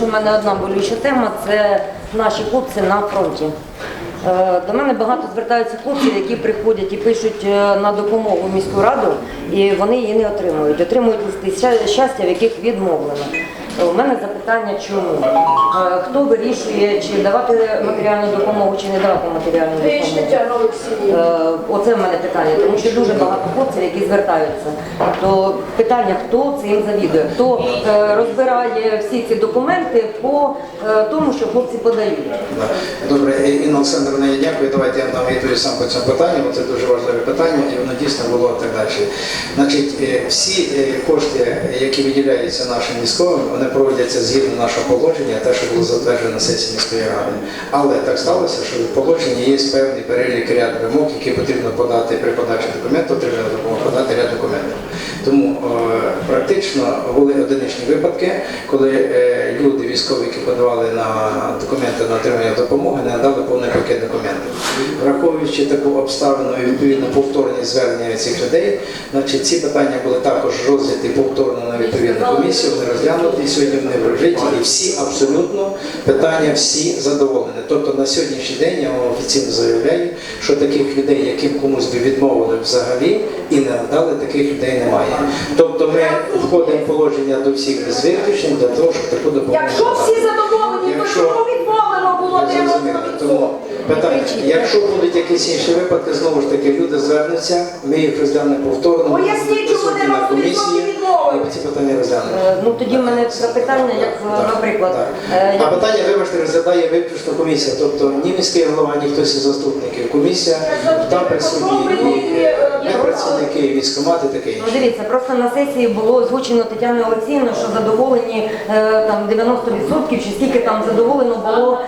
що в мене одна болюча тема це наші хлопці на фронті. Е, До мене багато звертаються хлопців, які приходять і пишуть е, на допомогу міську раду, і вони її не отримують. Отримують листи щастя, в яких відмовлено. Е, У мене запитання, чому? Е, Хто вирішує, чи давати матеріальну допомогу, чи не давати матеріальну допомогу? Е, Оце в мене питання, тому що дуже багато хлопців, які звертаються. То питання, хто цим завідує, хто розбирає всі ці документи по тому, що хлопці подають. Добре, Інна Олександровна, я дякую. Давайте я вам відповідь сам по цьому питанню, бо це дуже важливе питання, і воно дійсно було так далі. Значить, всі кошти, які виділяються нашим військовим, вони проводяться згідно нашого положення, те, що було затверджено на сесії міської ради. Але так сталося, що в положенні є певний перелік ряд вимог, які потрібно подати при подачі документів, допомоги подати ряд документів. Тому е, практично були одиничні випадки, коли е, люди військові, які подавали на документи на отримання допомоги, не надали повний пакет документів. Враховуючи таку обставину і відповідно повторні звернення цих людей, значить ці питання були також розгляді повторно на відповідну комісію, вони розглянуті, сьогодні вони вжиті, і всі абсолютно питання всі задоволені. Тобто на сьогоднішній день я вам офіційно заявляю, що таких людей, яким комусь би відмовили взагалі і не надали, таких людей немає. Тобто ми входимо в положення до всіх без виключень для того, щоб таку допомогу. Якщо всі задоволені, то чому відмовлено було. 90%? Тому питання, якщо будуть якісь інші випадки, знову ж таки люди звернуться, ми їх розглянемо повторно. Поясніть, чому присутні на 90% комісії, ці питання розглянемо. Е, Ну тоді в мене запитання, як наприклад, е, А питання, вибачте, розглядає виключно комісія, тобто ні міський голова, ні хтось із заступників. Комісія, там присутні і е, працівники, і військкомати, таке Ну дивіться, просто на сесії було озвучено Тетяною Олексіївною, що задоволені там 90% чи скільки там задоволено було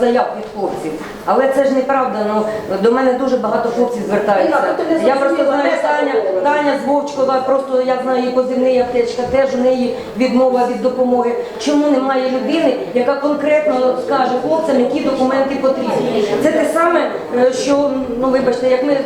заяв від хлопців. Але це ж неправда. Ну до мене дуже багато хлопців звертаються. Ну, Я просто знаю Таня. Таня з Вовчкова, просто я знаю її позивний аптечка, теж у неї відмова від допомоги. Чому немає людини, яка конкретно скаже хлопцям, які документи потрібні? Це те саме, е, що ну вибачте, як ми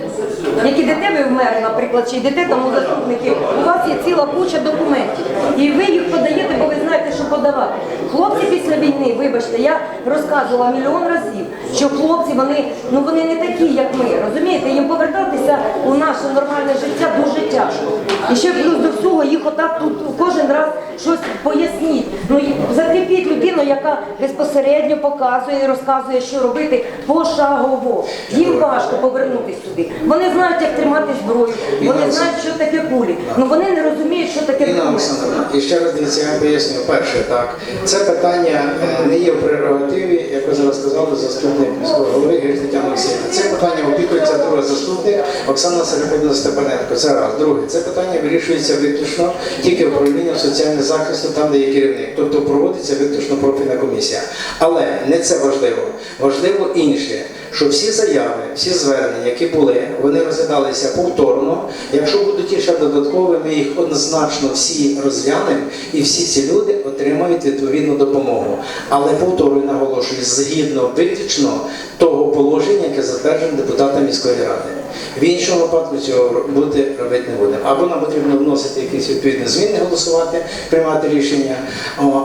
як ідете ви в мер, наприклад, чи йдете там у заступників, у вас є ціла куча документів, і ви їх подаєте, бо ви знаєте, що подавати. Хлопці після війни, вибачте, я розказувала мільйон разів, що хлопці вони ну вони не такі, як ми. Розумієте, їм повертатися у наше нормальне життя дуже тяжко. І ще плюс до всього їх отак тут кожен раз щось поясніть. Ну закріпіть людину, яка безпосередньо показує і розказує, що робити пошагово. Їм важко повернутися сюди. Вони знають, як тримати зброю, вони знають, таке кулі. Ну вони не розуміють, що таке кулі. І ще раз дивіться, я вам поясню. Перше, так, це питання е, не є в прерогативі, як ви зараз сказали, заступник міського голови Григорій Тетяна Олексіївна. Це питання опікується другий заступник Оксана Сереподіна Степаненко. Це раз. Друге, це питання вирішується виключно тільки управлінням соціального захисту, там, де є керівник. Тобто проводиться виключно профільна комісія. Але не це важливо. Важливо інше що всі заяви, всі звернення, які були, вони розглядалися повторно. Якщо будуть ще додаткові, ми їх однозначно всі розглянемо, і всі ці люди отримають відповідну допомогу. Але повторюю, наголошую, згідно виключно того положення, яке затверджено депутатом міської ради. В іншому випадку цього бути робити не будемо. Або нам потрібно вносити якісь відповідні зміни, голосувати, приймати рішення,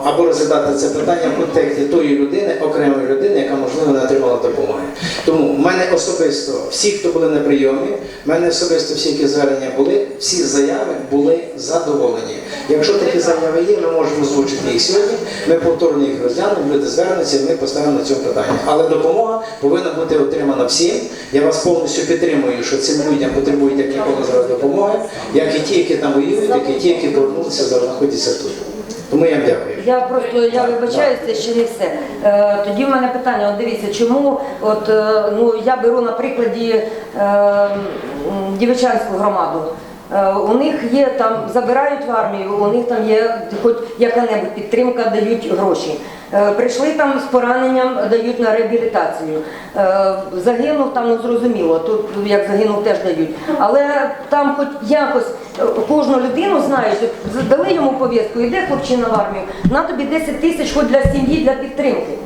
або розглядати це питання в контексті тої людини, окремої людини, яка можливо не отримала допомоги. Тому в мене особисто всі, хто були на прийомі, в мене особисто всі, які звернення були, всі заяви були задоволені. Якщо такі заяви є, ми можемо озвучити їх сьогодні. Ми повторно їх розглянемо, люди звернуться, і ми поставимо на цьому питання. Але допомога повинна бути отримана всім. Я вас повністю підтримую, що цим людям потребують як ніколи зараз допомоги, як і ті, які там воюють, так і ті, які повернулися зараз знаходяться тут. Тому я дякую. Я просто я вибачаюся, це ще не все. Е, тоді в мене питання: от дивіться, чому от е, ну я беру на прикладі е, м, Дівичанську громаду. Е, У них є там, забирають в армію, у них там є хоч яка-небудь підтримка, дають гроші. Е, Прийшли там з пораненням, дають на реабілітацію. Е, Загинув там, ну зрозуміло, тут як загинув теж дають. Але там хоч якось кожну людину от дали йому повістку, йде хлопчина в армію, на тобі 10 тисяч хоч для сім'ї, для підтримки.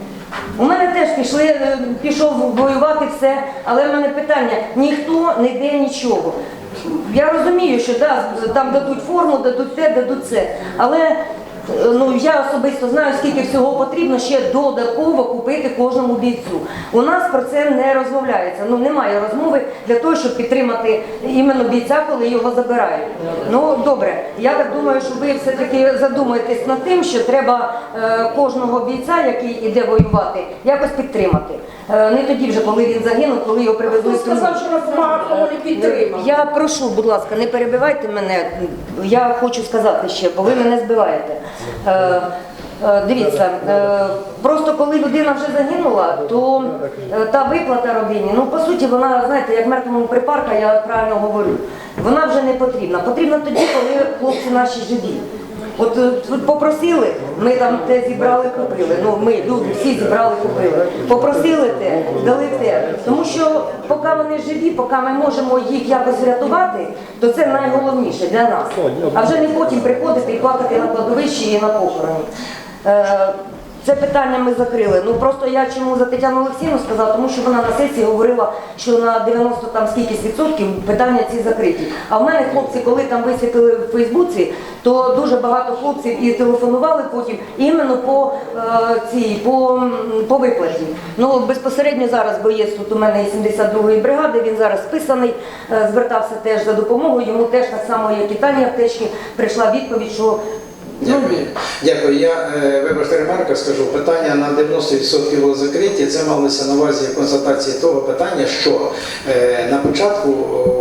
У мене теж пішли, пішов воювати все, але в мене питання, ніхто не йде нічого. Я розумію, що да, там дадуть форму, дадуть те, дадуть це. Але ну я особисто знаю, скільки всього потрібно ще додатково купити кожному бійцю. У нас про це не розмовляється. Ну немає розмови для того, щоб підтримати іменно бійця, коли його забирають. Ну добре, я так думаю, що ви все-таки задумаєтесь над тим, що треба е, кожного бійця, який іде воювати, якось підтримати. Е, не тоді вже, коли він загинув, коли його привезли. Хто з тюрми. сказав, що нас кого не підтримав? Я прошу, будь ласка, не перебивайте мене. Я хочу сказати ще, бо ви мене збиваєте. Е, е, Дивіться, е, просто коли людина вже загинула, то е, та виплата родині, ну по суті, вона, знаєте, як мертвому припарка, я правильно говорю, вона вже не потрібна. Потрібна тоді, коли хлопці наші живі. От е, тут попросили, ми там те зібрали, купили. Ну ми люди всі зібрали, купили. Попросили те, дали те. Тому що поки вони живі, поки ми можемо їх якось врятувати, то це найголовніше для нас. А вже не потім приходити і плакати на кладовищі і на похороні. Це питання ми закрили. Ну просто я чому за Тетяну Олексійну сказала, тому що вона на сесії говорила, що на 90 там скількись відсотків питання ці закриті. А в мене хлопці, коли там висвітили в Фейсбуці, то дуже багато хлопців і телефонували потім іменно по е, цій по, по виплаті. Ну безпосередньо зараз боєць тут у мене 72-ї бригади. Він зараз списаний, е, звертався теж за допомогою. Йому теж так само, як і Тані аптечки, прийшла відповідь, що Дякую. Дякую. Я, е, вибачте, ремарка скажу, питання на 90% було закриті. Це малося на увазі констатації того питання, що е, на початку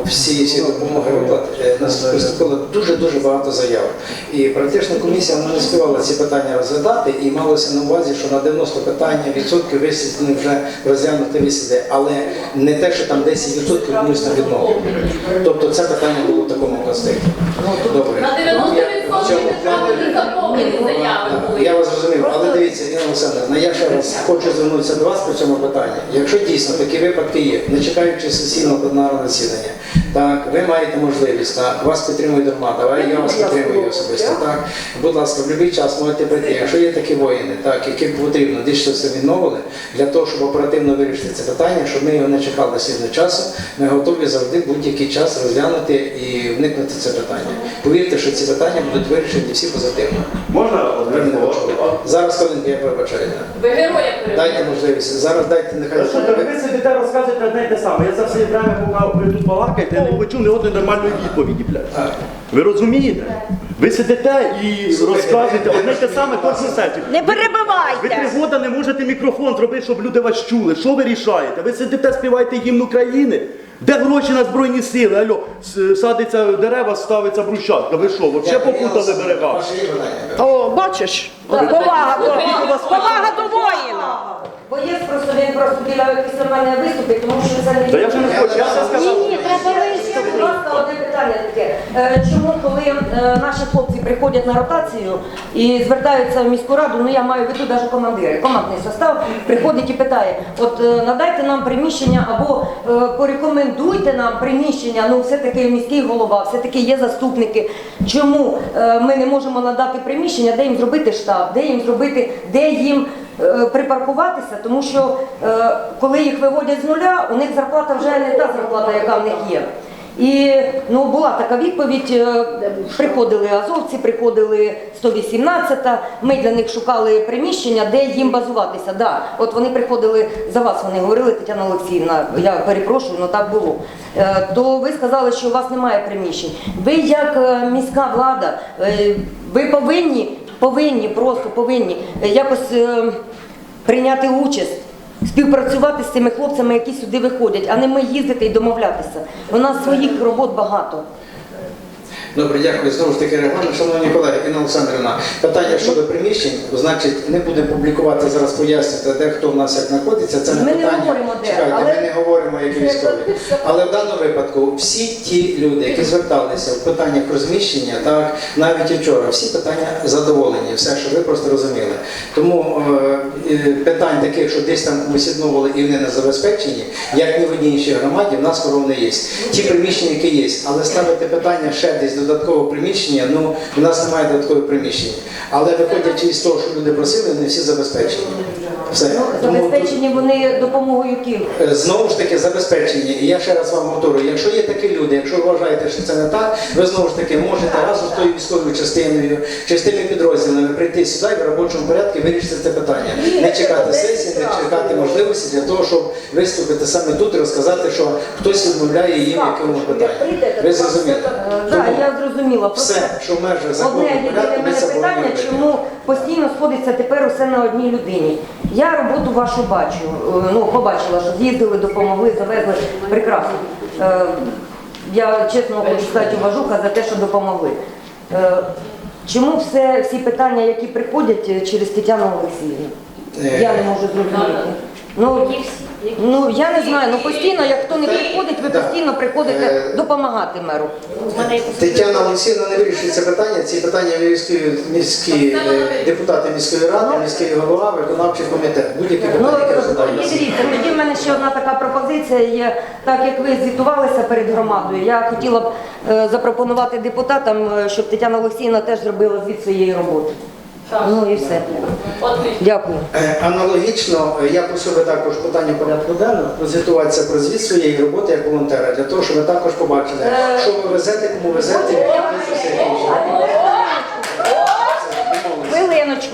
всі, всі допомоги виплат е, нас поступило дуже-дуже багато заяв. І практично комісія не співала ці питання розглядати і малося на увазі, що на 90 питання відсотків висвітлені вже розглянути висіди, але не те, що там 10% комусь не відмовили. Тобто це питання було в такому контексті. Добре. На 90% В цьому плані- не заповнені заяви були. я вас зрозумів, але дивіться, Інна Олександровна, я ще раз хочу звернутися до вас по цьому питанні. Якщо дійсно такі випадки є, не чекаючи сесійного пленарного засідання, так, ви маєте можливість, так, вас підтримує громада, а я вас підтримую особисто. Так, будь ласка, в будь-який час можете прийти. Якщо є такі воїни, так, яким потрібно десь щось відновили, для того, щоб оперативно вирішити це питання, щоб ми його не чекали слідно часу, ми готові завжди будь-який час розглянути і вникнути в це питання. Повірте, що ці питання будуть вирішені всі позитивно. Можна одне слово? Зараз хвилинку, я вибачаю. Ви героя. Дайте можливість. Зараз дайте нехай. Ви сидите, розказуєте одне й те саме. Я за все время, поки ви тут балакаєте, не почув ні одної нормальної відповіді, блядь. Ви розумієте? Ви сидите і розказуєте одне й те саме кожну сесію. Не Ви перебивайте! три роки не можете мікрофон зробити, щоб люди вас чули. Що ви рішаєте? Ви сидите, співаєте гімн України? Де гроші на Збройні сили? Алло, с- садиться дерева, ставиться брусчатка. Ви що, взагалі попутали берега? О, бачиш? Повага до, повага до воїна! Боєць просто він просто біля після мене виступить, тому що це не Та я вже не хочу, я все сказав. Ні, ні, треба виступити. Будь ласка, одне питання таке. Е, Чому, коли е, наші хлопці приходять на ротацію і звертаються в міську раду, ну я маю в виду навіть командири, командний состав приходить і питає: от е, надайте нам приміщення або е, порекомендуйте нам приміщення. Ну, все-таки міський голова, все-таки є заступники. Чому е, ми не можемо надати приміщення, де їм зробити штаб, де їм зробити, де їм припаркуватися, тому що е, коли їх виводять з нуля, у них зарплата вже не та зарплата, яка в них є. І ну була така відповідь. е, Приходили азовці, приходили 118-та, Ми для них шукали приміщення, де їм базуватися. Да, от вони приходили за вас. Вони говорили, Тетяна Олексіївна, я перепрошую, але так було. Е, То ви сказали, що у вас немає приміщень. Ви як е, міська влада, е, ви повинні, повинні, просто повинні е, якось е, прийняти участь. Співпрацювати з цими хлопцями, які сюди виходять, а не ми їздити і домовлятися. У нас своїх робот багато. Добре, дякую. Знову ж таки, регламент. Шановні колеги, Інна Олександрівна, питання щодо приміщень, значить, не будемо публікувати зараз пояснити, де хто в нас як знаходиться. Це не Ми не питання. говоримо, де, Чекайте, але- ми не говоримо як військові. Але в даному випадку всі ті люди, які зверталися в питаннях розміщення, так навіть і вчора, всі питання задоволені, все, що ви просто розуміли. Тому е, е, питань таких, що десь там відмовили і вони не забезпечені, як ні в одній іншій громаді, в нас скоро вони є. Ті приміщення, які є, але ставити питання ще десь до додаткового приміщення. Ну, у нас немає додаткового приміщення. Але виходячи із того, що люди просили, не всі забезпечені. Все. Ну, Тому забезпечені вони допомогою ким? Е, Знову ж таки, забезпечення. І я ще раз вам повторюю, якщо є такі люди, якщо ви вважаєте, що це не так, ви знову ж таки можете разом з тою військовою частиною чи з тими підрозділами прийти сюди і в робочому порядку вирішити це питання. Не чекати сесії, не чекати можливості для того, щоб виступити саме тут і розказати, що хтось відмовляє їм в якомусь питанні. Ви зрозуміли? Тому я зрозуміла. Просто все, що в межах закону Одне єдине порядку, в ми мене це питання, повинні чому постійно сходиться тепер усе на одній людині. Я роботу вашу бачу, е, ну побачила, що з'їздили, допомогли, завезли. Прекрасно. Е, Я чесно хочу сказати уважуха за те, що допомогли. Е, Чому все, всі питання, які приходять е, через Тетяну Олексіївну? Е, Я не можу зрозуміти. Ну, ну я не знаю, ну постійно, як хто не приходить, ви постійно приходите Е, допомагати меру. Тетяна Олексійовна не вирішує це питання. Ці питання вирішують міські е, депутати міської ради, міський голова, виконавчий комітет. Будь-які Ну, питання, які дивіться, тоді в мене ще одна така пропозиція є. Так як ви звітувалися перед громадою, я хотіла б е, запропонувати депутатам, е, щоб Тетяна Олексіївна теж зробила звіт своєї роботи. Так. Ну і все. Дякую. Е, Аналогічно, е, я просив би також питання порядку денного прозвітуватися про звіт своєї роботи як волонтера, для того, щоб ви також побачили, Е, що ви везете, кому везете, які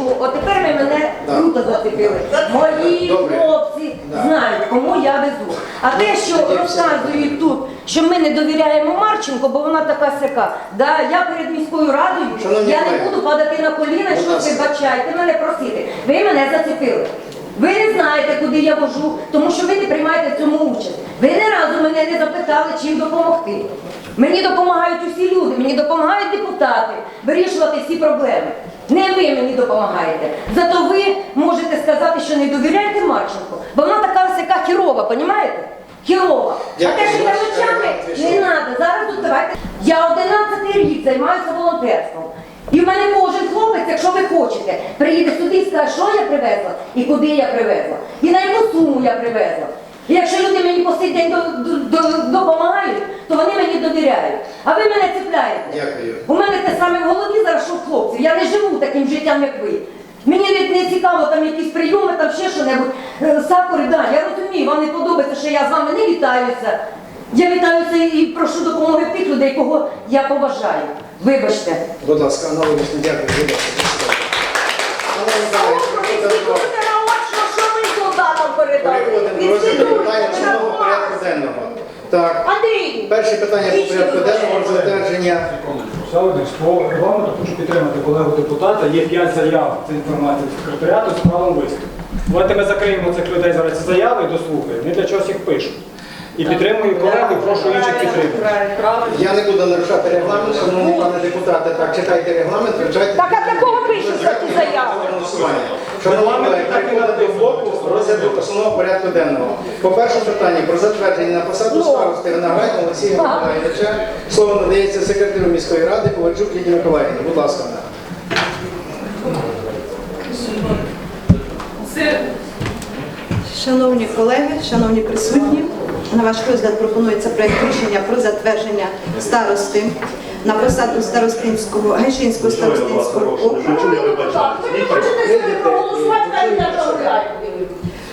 Хвилиночку, от тепер ви мене Да. круто зацепили. Мої Добре. хлопці Да. знають, кому я везу. А те, що Тоді розказують тут, що ми не довіряємо Марченко, бо вона така сяка. Да, я перед міською радою, Шановні я не колеги. буду падати на коліна, Будь що ласка. вибачайте мене просити. Ви мене зацепили. Ви не знаєте, куди я вожу, тому що ви не приймаєте в цьому участь. Ви не разу мене не запитали, чим допомогти. Мені допомагають усі люди, мені допомагають депутати вирішувати всі проблеми. Не ви мені допомагаєте. Зато ви можете сказати, що не довіряєте Марченко, бо вона така сяка хірова, понімаєте? Хірова. А те, що я ночами не треба. Зараз тут давайте. Я 11 рік займаюся волонтерством. І в мене кожен хлопець, якщо ви хочете, приїде сюди і скаже, що я привезла і куди я привезла, і на яку суму я привезла. І якщо люди мені по день допомагають, то вони мені довіряють. А ви мене цепляєте. Дякую. У мене те саме в голові зараз, що в хлопців. Я не живу таким життям, як ви. Мені не, не цікаво там якісь прийоми, там ще що-небудь. Е, Сакури, да, я розумію, вам не подобається, що я з вами не вітаюся. Я вітаюся і прошу допомоги тих людей, кого я поважаю. Вибачте. Будь ласка, аналогічно, дякую. Будь ласка. Шановні колеги, Переходимо до розгляду питання основного порядку денного. Так, Андрій! Перше питання по порядку денного про затвердження. Савдич, по регламенту хочу підтримати колегу депутата. Є п'ять заяв, це інформація від секретаріату з правом виступу. Давайте ми закриємо цих людей зараз ці заяви і дослухаємо. Вони для чогось їх пишуть. І підтримую колегу, і прошу інших підтримати. Я не буду нарушати регламент, шановні пане депутати. Так, читайте регламент, вивчайте. Так, а для кого пишуться ті заяви? Шановні до блоку розгляду основного порядку денного. По першому питанню про затвердження на посаду старости Виноград Олексія Миколаївича. Слово надається секретарю міської ради Ковальчук Лідії Миколаївні. Будь ласка. Шановні колеги, шановні присутні, на ваш розгляд пропонується проект рішення про затвердження старости на посаду старостинського Гайшинського старостинського округу.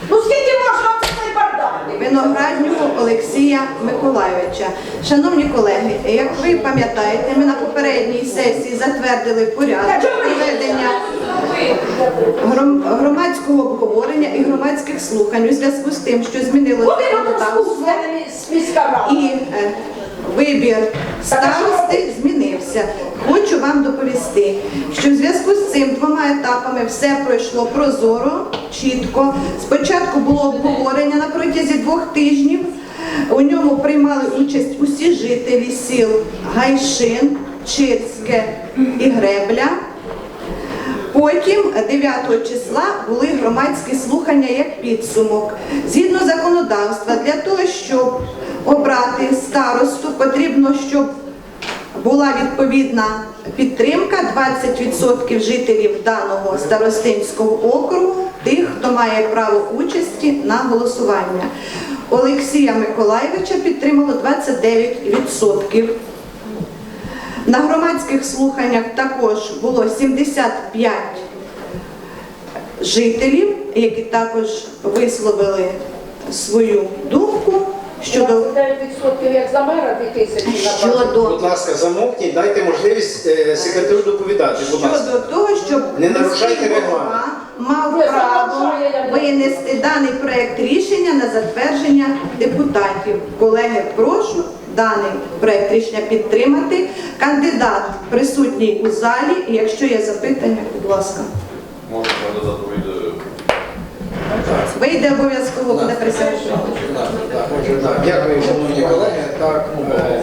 Ну скільки можна цей бардак? Винограднього Олексія Миколайовича. Шановні колеги, як ви пам'ятаєте, ми на попередній сесії затвердили порядок проведення гром- громадського обговорення і громадських слухань у зв'язку з тим, що змінилося законодавство. І е, вибір старости змінився. Хочу вам доповісти, що в зв'язку з цим етапами все пройшло прозоро, чітко. Спочатку було обговорення на протязі двох тижнів. У ньому приймали участь усі жителі сіл Гайшин, Чирське і Гребля. Потім 9 числа були громадські слухання як підсумок. Згідно законодавства, для того, щоб обрати старосту, потрібно, щоб була відповідна підтримка 20% жителів даного старостинського округу, тих, хто має право участі на голосування. Олексія Миколаєвича підтримало 29%. На громадських слуханнях також було 75 жителів, які також висловили свою думку щодо 9% як за мера 2000 на щодо Будь ласка, замовкніть, дайте можливість е, секретарю доповідати. Будь ласка. щодо того, щоб Не нарушайте міський регламент. мав право я винести даний проект рішення на затвердження депутатів. Колеги, прошу даний проект рішення підтримати. Кандидат присутній у залі. І якщо є запитання, будь ласка. Можна кандидат вийде. Обов'язково буде так. Дякую, шановні колеги. Так, е.